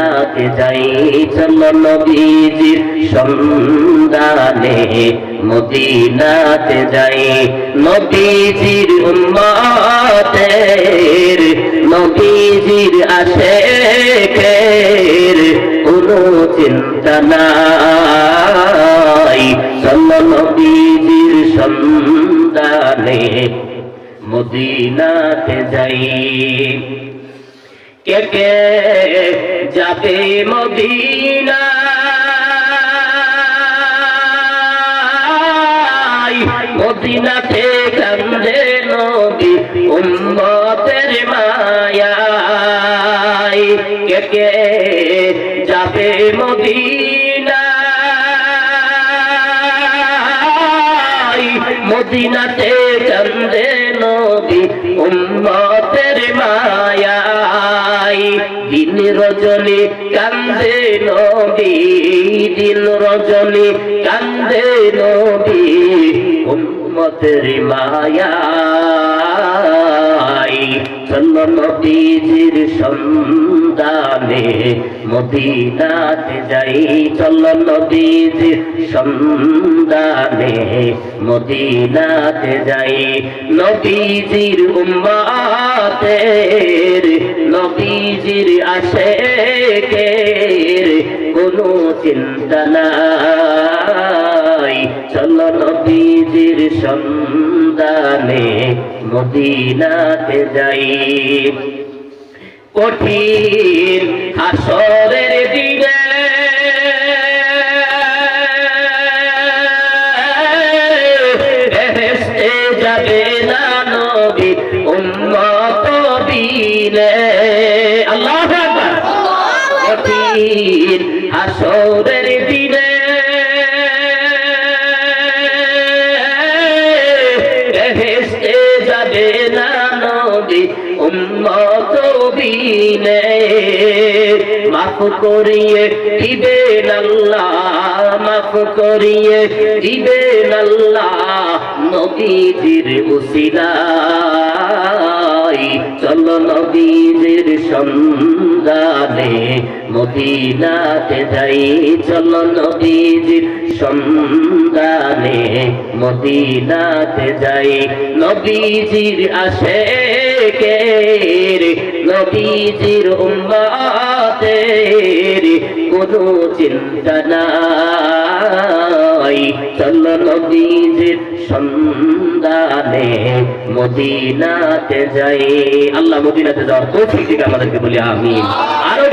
মদিনাতে যাই, চল নবীজির সন্ধানে মদিনাতে যাই। নবীজির উম্মতের, নবীজির আশেকের কোনো চিন্তা নাই। চল নবীজির সন্ধানে মদিনাতে যাই। কে কে যাবে মদিনা। মদিনাতে কান্দে নবী উম্মতের মায়াই কে কে যাবে মদিনা? মদিনাতে কান্দে নবী উম্মতের রজনী, কান্দে নবী, দিন রজনী, কান্দে নবী, উম্মতের মায়াই। চল নবীজির সন্ধানে মদিনাতে যাই। চল নবীজির সন্ধানে মদিনাতে যাই। নবীজির উম্মাতের নবীজির আশেকের কোনো চিন্তা নাই। চল নবীজির সন্ধানে মদিনাতে যাই। কঠিন হাসরের দিনে যাবে না। নবী উম্মত বিনে আল্লাহু আকবার। কঠিন হাসরের দিনে। যাবে না। নবী উম্মত মাফ করিয়ে দিবেন আল্লাহ, মাফ করিয়ে দিবেন আল্লাহ নবীজির উসিলাই চল নবীজির সন্ধানে মদিনাতে যাই। চল নবীজির সন্ধানে মদিনাতে যাই। নবীজির নবীজির উম্মাতের চিন্তা নাই। চল নবীজির সন্ধানে মদিনাতে যাই। আল্লাহ মদিনাতে যাওয়ার তো ঠিক আমাদেরকে বলি আমি আরও